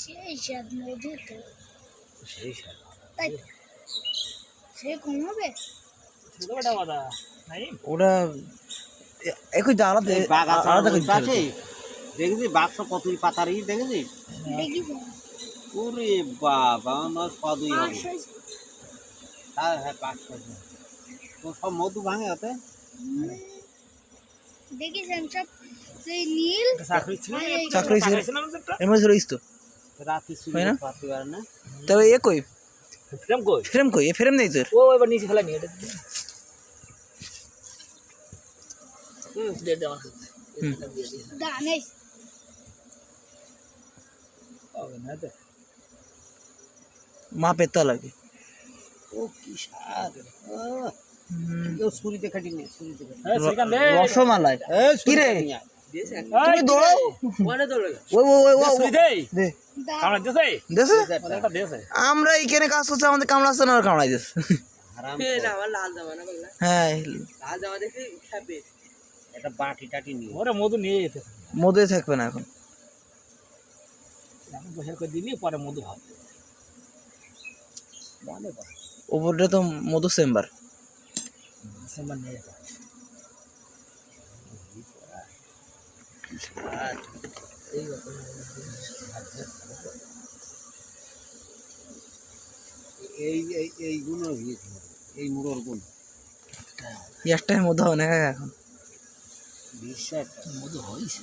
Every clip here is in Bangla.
সেই স্বাদ মধু তো। সেই স্বাদ তাই সে একই আলাদা আছে কতই ওরে বাবা আমার সদই হবে। হ্যাঁ হ্যাঁ তো সব মধু ভাঙে ওতে দেখিস সব। সেই নীল চাকরি ছিল চাকরি ছিল। তো রাতে হয় না? পারতে পারে না। তবে এ কই? ফ্রেম কই? ফ্রেম কই? এ ফ্রেম নেই তোর? ও এবার নিচে ফেলা নিয়ে এটা হুম দিয়ে হবে না তো মাপের তো লাগে ও কি স্বাদ কেউ ছুরিতে ছুরিতে হ্যাঁ রসমালাই। কি রে? তুমি দৌড়াও। কামড়া আমরা এইখানে কাজ করছি আমাদের কামড়াচ্ছে না আর কামড়াই দিস হ্যাঁ। মধু নিয়ে যেতে মধ্যে থাকবে না এখন। এখন বসে করে দিলি পরে মধু হবে ওপরটা তো মধু চেম্বার। নিয়ে এই এই এই মুড়োর গুণ না এখন হয়েছে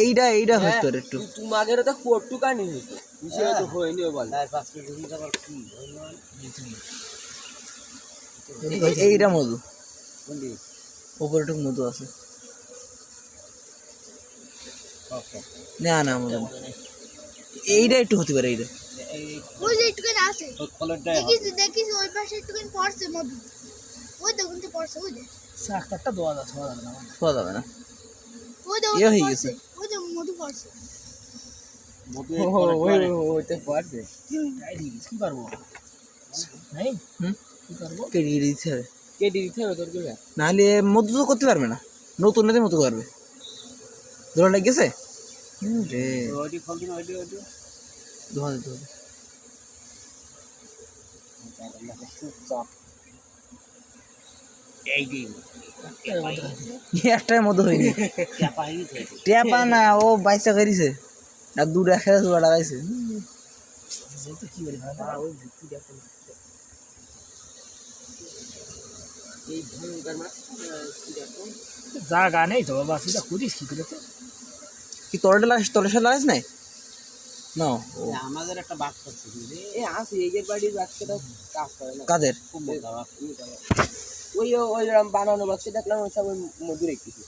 এইটা এইটা হতো একটু। তোমাদের তো পট্টুকানি হইতো বিষয় তো হয়নি বল তার পাঁচটা দেখি আবার কি এইটা মধু। ওপরে একটু মধু আছে। না না মধু না। এইটা একটু হতে পারে এইটা। এই ওই যে একটুখানি আছে। ওই খোলেরটাই হবে। দেখিস দেখিস ওই পাশে একটুখানি পড়ছে মধু। ওই দেখুন তো পড়ছে ওই যে। একটা দোয়া যাচ্ছে হওয়া যাবে না। পাওয়া যাবে না। ওই ইয়ে হয়ে গেছে। ওই যে মধু পড়ছে। মধু এই ওইতে পারছে কি পারব? নাই হুম কি পারব? কেটে কেটে দিতে হবে। কেটে দিতে হবে তোর কি নাহলে মধু তো করতে পারবে না। নতুন নতুন মতো করবে। ধরা লেগেছে হুম। রে। ওইটি খোল দিন ওইটি ওইটি ধোয়া দিতে হবে। একটাই মতো হয়নি। গেছে। টেপা না ও বাইসা করিছে আর দুটো দুটো লাগাইছে। কি বলি ভাই এই ভয়ঙ্কর মাছ জায়গা নেই তো বাবা সেটা খুঁজিস কি করে তো? কি তলটা লাগাইস তলের সাথে লাগাইস নাই? না আমাদের একটা বাক্স আছে বুঝলি? এ আসি এই বাড়ির বাচ্চাটা কাজ করে না। কাদের? ওই ওই রকম বানানো বাচ্চা দেখলাম ওই সব মধু রেখেছি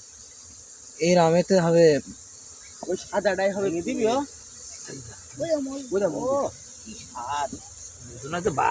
এই রামেতে হবে ওই সাদাটাই হবে দিবি ও? ওই যে বুঝলাম ও কি স্বাদ। না তো বা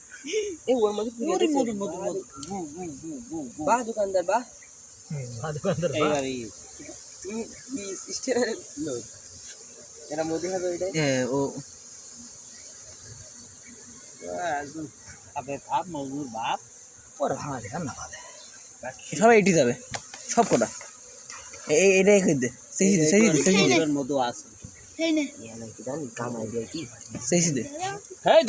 এই ওর মধ্যে মধু মধু মধু মধু। গু গু গু গু গু বাহ দোকানদার বাহ। দোকানদার বা এইবার। এই তুমি স্টেশনের লোক এরা মধু হবে ওইটাই? এ ও। একদম খাবে মজুর বাপ। পরে ভাঙা যায় না ভালো সব এইটি যাবে। সব কটা। এই এটাই কই দে। সেই দে সেই দে সেই দে মধু আছে। সেই নে। ইয়ালা কি জানি কামাই দিয়ে কি সেই দে হ্যাঁ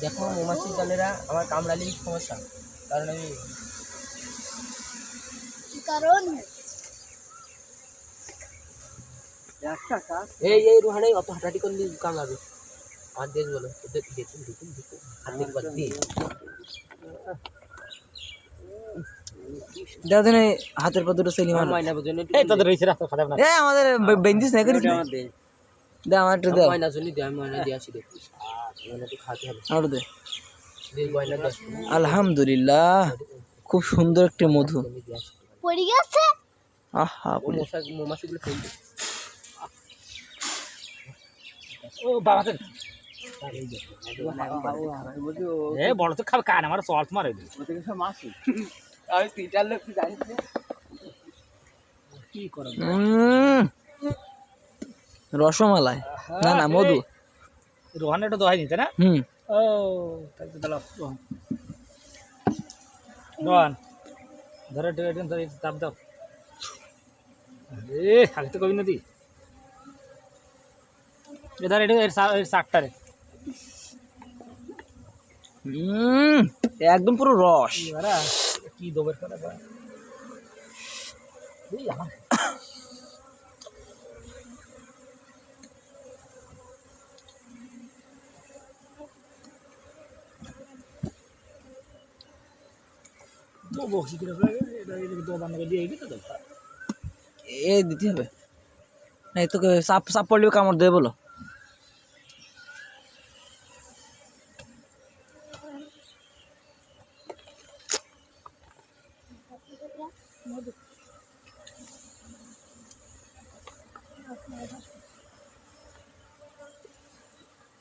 দেখো মৌমাছি দলেরা আমার কামড়ালেই সমস্যা। কারণ আমি কারণ? এই এই রুহানে অত হাঁটাহাঁটি করলে কামড়াবে। আর দেশ বলো। দেখুন দেখুন দেখুন। হাত দেখবার দিয়ে। হাতের পর দুটো সেলি মার জন্য এই তোদের রয়েছে রাস্তা খারাপ না এ আমাদের বেঞ্চিস না করিস না দে আমার একটু ময়না ময়না দিয়ে আসি আরও দে আলহামদুলিল্লাহ খুব সুন্দর একটি মধু পড়ে গেছে আহা ও মশা মৌমাছিগুলো ফেলবে ও বাবা বড় তো খাবে কান আমার সল্ট মারে আমি তিনটার লোক কি জানিস কি করে রসমালাই। না না মধু। রোহান এটা দোহাই নিতে না? হুম। ও তাই তো তাহলে রোহান। রোহান ধরো চাপ দাও। আরে আগে তো কবি নদী এধার এটা এর শাকটা রে। একদম পুরো রস। কি করে বা এই আমার এ দিতে হবে। না তোকে সাপ সাপ পড়লে কামড় দেবে বলো। মধু